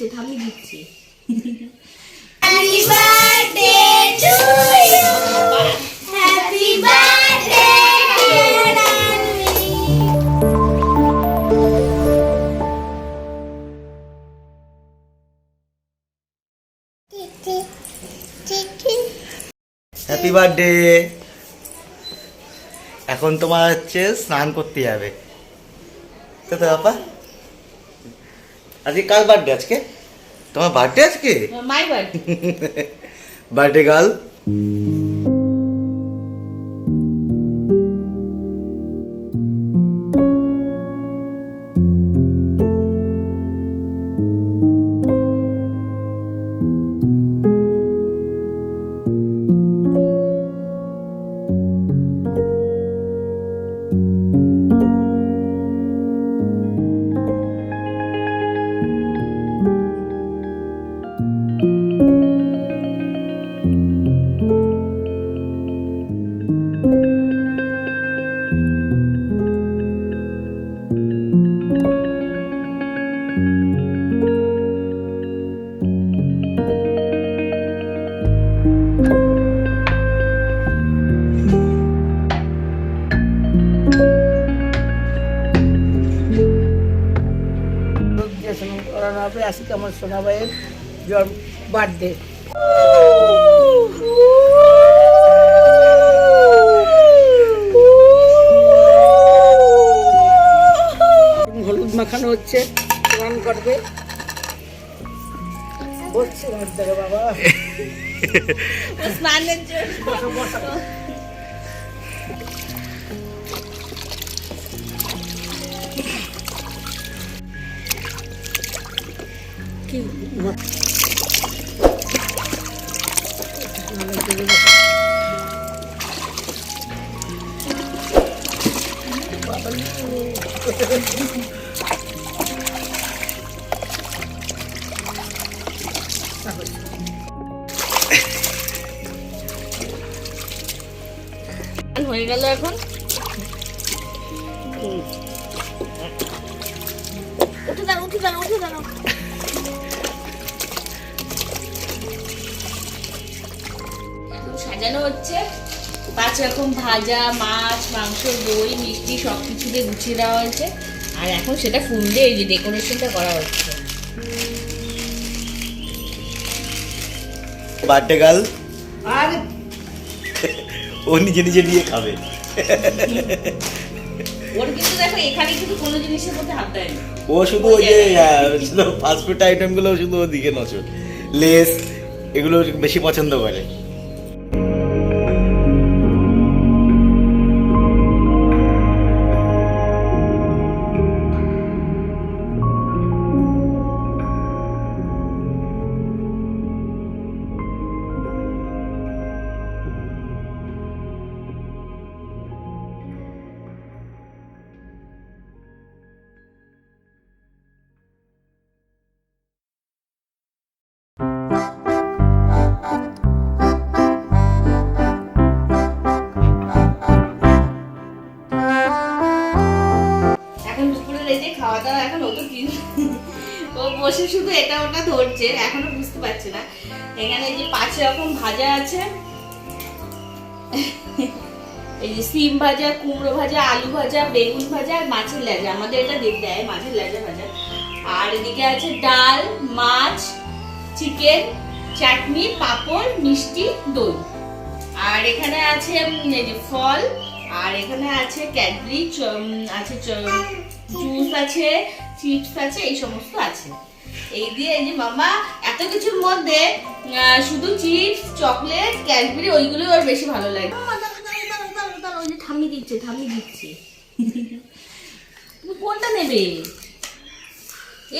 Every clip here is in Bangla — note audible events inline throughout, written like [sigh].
দিচ্ছে থামিয়ে দিচ্ছে। Happy birthday to you. Happy birthday, dear Anvi. Happy birthday এখন তোমার হচ্ছে স্নান করতে যাবে। তো আজকে কার বার্থডে আজকে? তোমার বার্থডে আজকে মাই বার্থ বার্থডে গার্ল আজকে আমার সোনা ভাইয়ের জন্ম বার্থডে হলুদ মাখানো হচ্ছে। স্নান করবে। বাবা। [laughs] স্নানের জন্য কি হয়ে গেল এখন? সাজানো হচ্ছে। পাঁচ রকম ভাজা মাছ মাংস দই মিষ্টি সব কিছু দিয়ে গুছিয়ে দেওয়া হয়েছে। আর এখন সেটা ফুল দিয়ে এই যে ডেকোরেশনটা করা হচ্ছে। বার্থডে গার্ল আর ও নিজে নিজে নিয়ে খাবে। ওর কিন্তু দেখো এখানে কিন্তু কোনো জিনিসের মধ্যে হাত দেয়নি ও শুধু ওই যে ফাস্টফুড আইটেমগুলো শুধু ওদিকে নজর লেস এগুলো বেশি পছন্দ করে। বসে শুধু এটা ওটা ধরছে, এখনও বুঝতে পারছে না। এখানে যে পাঁচ রকম ভাজা আছে। এই যে সিম ভাজা, কুমড়ো ভাজা, আলু ভাজা, বেগুন ভাজা আর মাছের লেজা। আমাদের এটা দেখ দেয়, মাছের লেজা ভাজা। আর এদিকে আছে ডাল, মাছ, চিকেন, চাটনি, পাঁপড়, মিষ্টি, দই। আর এখানে আছে ফল। আর এখানে আছে ক্যাডবেরি আছে জুস আছে, চিপস আছে, এই সমস্ত আছে। এই দিয়ে এই যে মামা এত কিছুর মধ্যে শুধু চিপস চকলেট ক্যাডবেরি ওইগুলো ওর বেশি ভালো লাগে। থামিয়ে দিচ্ছে থামিয়ে দিচ্ছে। তুমি কোনটা নেবে?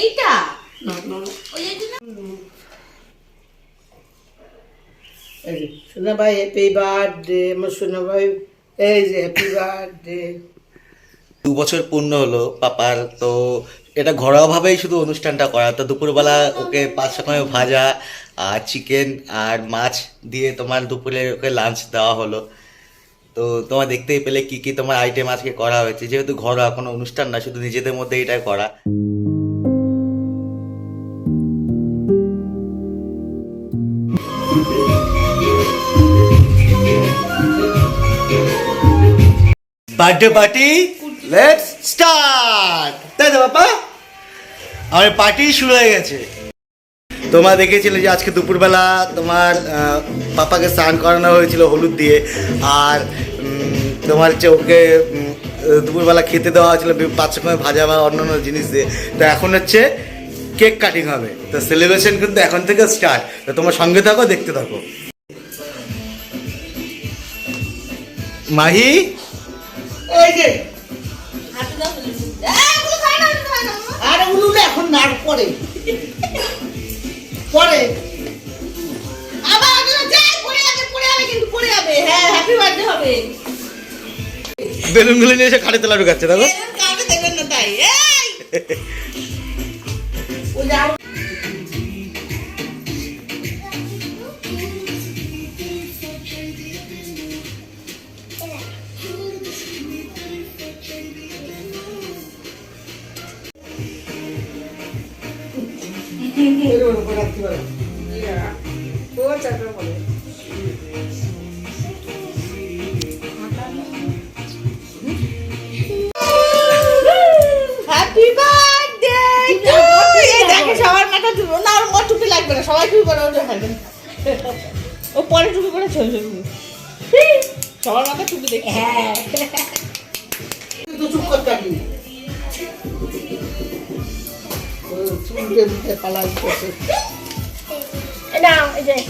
এইটা? ওই এইটা না? এই যে সোনা ভাই হ্যাপি বার্থডে আমার সোনা ভাই এই যে হ্যাপি বার্থডে দু বছর পূর্ণ হলো পাপার তো এটা ঘরোয়াভাবেই শুধু অনুষ্ঠানটা করা। তো দুপুরবেলা ওকে পাঁচ রকমের ভাজা আর চিকেন আর মাছ দিয়ে তোমার দুপুরে ওকে লাঞ্চ দেওয়া হলো। তো তোমার দেখতেই পেলে কি কি তোমার আইটেম আজকে করা হয়েছে। যেহেতু ঘরোয়া কোনো অনুষ্ঠান না শুধু নিজেদের মধ্যে এটাই করা। বার্থডে পার্টি লেটস স্টার্ট তাই তো বাবা আমার পার্টি শুরু হয়ে গেছে। তোমার দেখেছিলে যে আজকে দুপুরবেলা তোমার পাপাকে স্নান করানো হয়েছিল হলুদ দিয়ে আর তোমার হচ্ছে ওকে দুপুরবেলা খেতে দেওয়া হয়েছিল পাঁচ রকমের ভাজা বা অন্য অন্য জিনিস দিয়ে। তো এখন হচ্ছে কেক কাটিং হবে। তো সেলিব্রেশন কিন্তু এখন থেকে স্টার্ট তো তোমার সঙ্গে থাকো দেখতে থাকো। মাহি? এই যে। আর উলুলে এখন না পরে পরে আবার ওগুলো যাই, পড়ে যাবে, পড়ে যাবে, কিন্তু পড়ে যাবে। হ্যাঁ, হ্যাপি বার্থডে হবে। বেলুনগুলো নিয়ে এসে খাটে তেলা ঢুকাচ্ছে দেখো এরকম কাউকে দেবেন না তাই। [laughs] এই দেখো, সবার মাথা টুপি। না, ওর মোট টুপি লাগবে না, সবাই টুপি পরে ওটা হবে। ও পরে টুপি পরে চলবে সবার মাথা টুপি দেখি। হ্যাঁ। তো চুপ করতে চুলকে মুখে পালাই করছে। নাও এখানে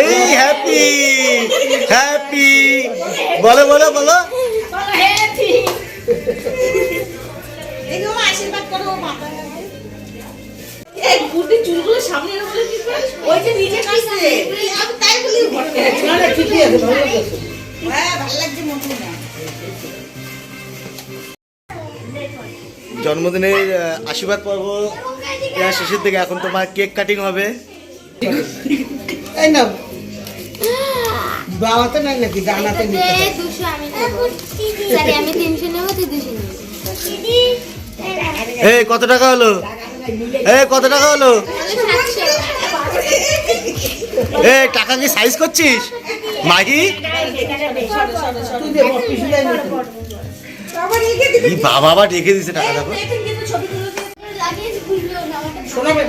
এই হ্যাপি হ্যাপি বলো বলো বলো। মা আশীর্বাদ করো মাথা এই চুলগুলো সামনে এনে বলে কি ওই যে নিচে কাটছে আমি তাই বলি না না ঠিকই আছে ভালো আছে হ্যাঁ ভালো লাগছে মনে না জন্মদিনের আশীর্বাদ পর্ব শেষের দিকে এখন তোমার কেক কাটিং হবে। না বাবাতে নাই নাকি? দানাতে নিতে হয়। [laughs] এই কত টাকা হলো? এই কত টাকা হলো এ টাকা কি সাইজ করছিস মাহি তুই দে বড় পিছু দেয় না তো। এই বাবা আবার রেখে দিছে টাকা দেখো না আমারটা শোনাবে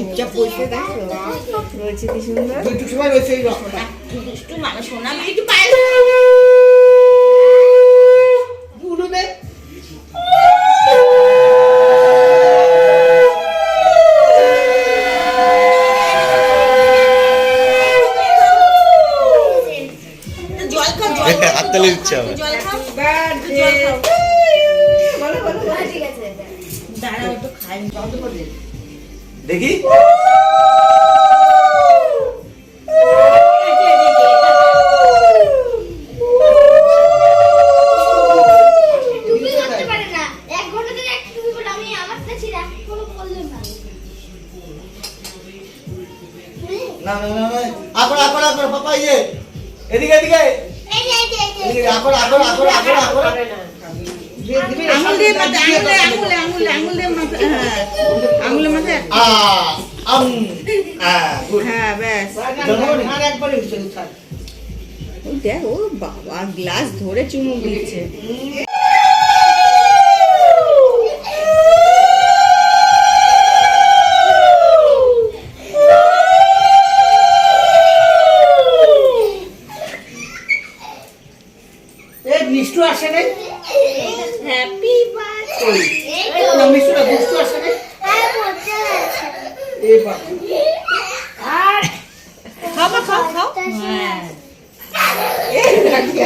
চুপচাপ বসে দেখো রয়েছে কি সুন্দর? দুইটুক সময় রয়েছে এই রকমটা দুষ্টু মানুষ শোনা আমি একটু পায়ে উলু দে। জল খাও জল খাও। হাততালি দিচ্ছে আবার। জল খাও। জল খাও বলো বলো বলো। ঠিক আছে দাঁড়াও একটু খাই। বন্ধ করে। দেখি। আকর আকর আকর পাপা ইয়ে। এদিকে এদিকে। এদিকে আকর আকর আকর আকর আকর। আঙুল দিয়ে মাথা দিয়ে আঙুলে আঙুলে আঙুলে আঙুলে মাথা হ্যাঁ আঙুলে মাথা আ আম আ হ্যাঁ ব্যাস। আর। দেখ ও বাবা গ্লাস ধরে চুমুক দিচ্ছে এই মিষ্টু আসে নাই হ্যাপি ওই, এই না, মিষ্টু না, মিষ্টু আসে নাই এই বাবা খাও খাও খাও হ্যাঁ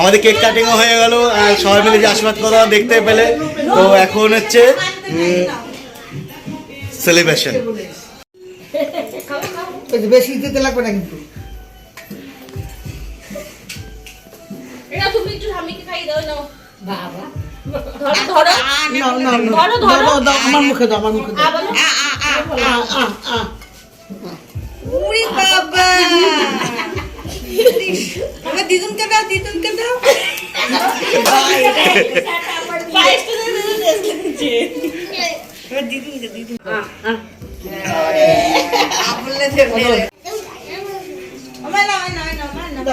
আমাদের কেক কাটিংও হয়ে গেল আর সবাই মিলে যে আশীর্বাদ করা দেখতে পেলে। তো এখন হচ্ছে সেলিব্রেশন বেশি দিতে লাগবে না কিন্তু। তুমি একটু স্বামীকে খাইয়ে দাও নাও। বাবা। ধরো ধরো। না না না। ধরো, ধরো। দাও, দাও, আমার মুখে দাও আমার মুখে দাও। বাবা। আমার দিদুনকে দাও দিদুনকে দাও দিদুনকে দিদুন না না না না না না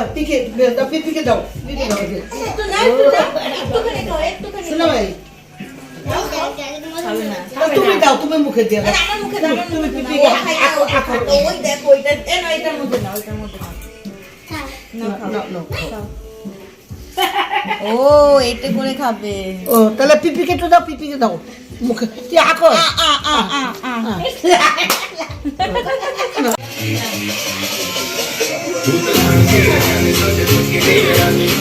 তুমি দাও তুমি মুখে দিয়ে দাও মুখে দাও তুমি দেখো ওইটা এ না এটার মধ্যে নাও [laughs] ও এটা করে খাবে। ও তাহলে পিপিকে তো দাও পিপিকে দাও। মুখে তুই আঁকো আ আ আ আ।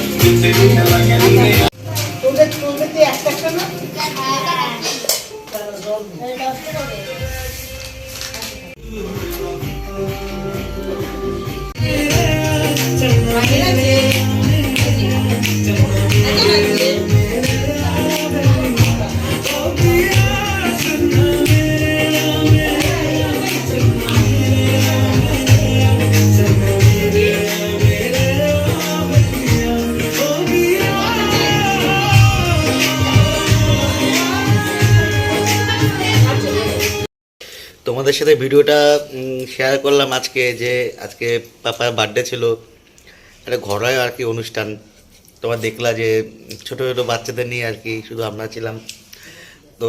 [laughs] [laughs] সাথে ভিডিওটা শেয়ার করলাম আজকে যে আজকে পাপার বার্থডে ছিল। একটা ঘরোয়া আর কি অনুষ্ঠান। তোমার দেখলা যে ছোটো ছোটো বাচ্চাদের নিয়ে আর কি শুধু আমরা ছিলাম। তো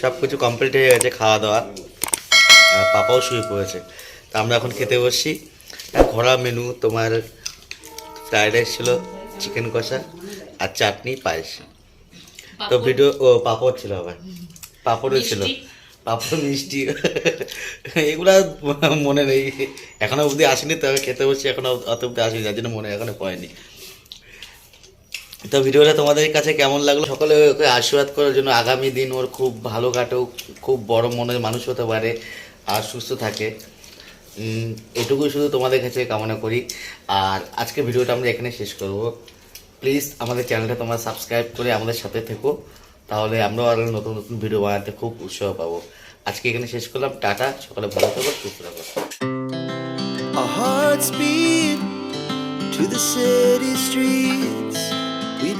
সব কিছু কমপ্লিট হয়ে গেছে খাওয়া দাওয়া আর পাপাও শুয়ে পড়েছে। তো আমরা এখন খেতে বসছি। ঘোরা মেনু তোমার ফ্রাইড রাইস ছিল চিকেন কষা আর চাটনি পায়েস। তো ভিডিও ও পাপড় ছিল আবার। পাপড়ও ছিল। পাপড় মিষ্টি এগুলা মনে নেই। এখনও অবধি আসেনি, তবে খেতে বসছি, এখনও অত অবধি আসেনি, যার জন্য মনে এখনও পড়েনি। তো ভিডিওটা তোমাদের কাছে কেমন লাগল? সকলে ওকে আশীর্বাদ করার জন্য আগামী দিন ওর খুব ভালো কাটুক, খুব বড় মনের মানুষ হতে পারে আর সুস্থ থাকে। এটুকুই শুধু তোমাদের কাছে কামনা করি। আর আজকে ভিডিওটা আমরা এখানে শেষ করব। প্লিজ আমাদের চ্যানেলটা তোমরা সাবস্ক্রাইব করে আমাদের সাথে থেকো। তাহলে আমরাও আরও নতুন নতুন ভিডিও বানাতে খুব উৎসাহ পাবো আজকে এখানে শেষ করলাম, টাটা, সকালে ভালো থাকো, সুস্থ থাকো A speed to the city streets. We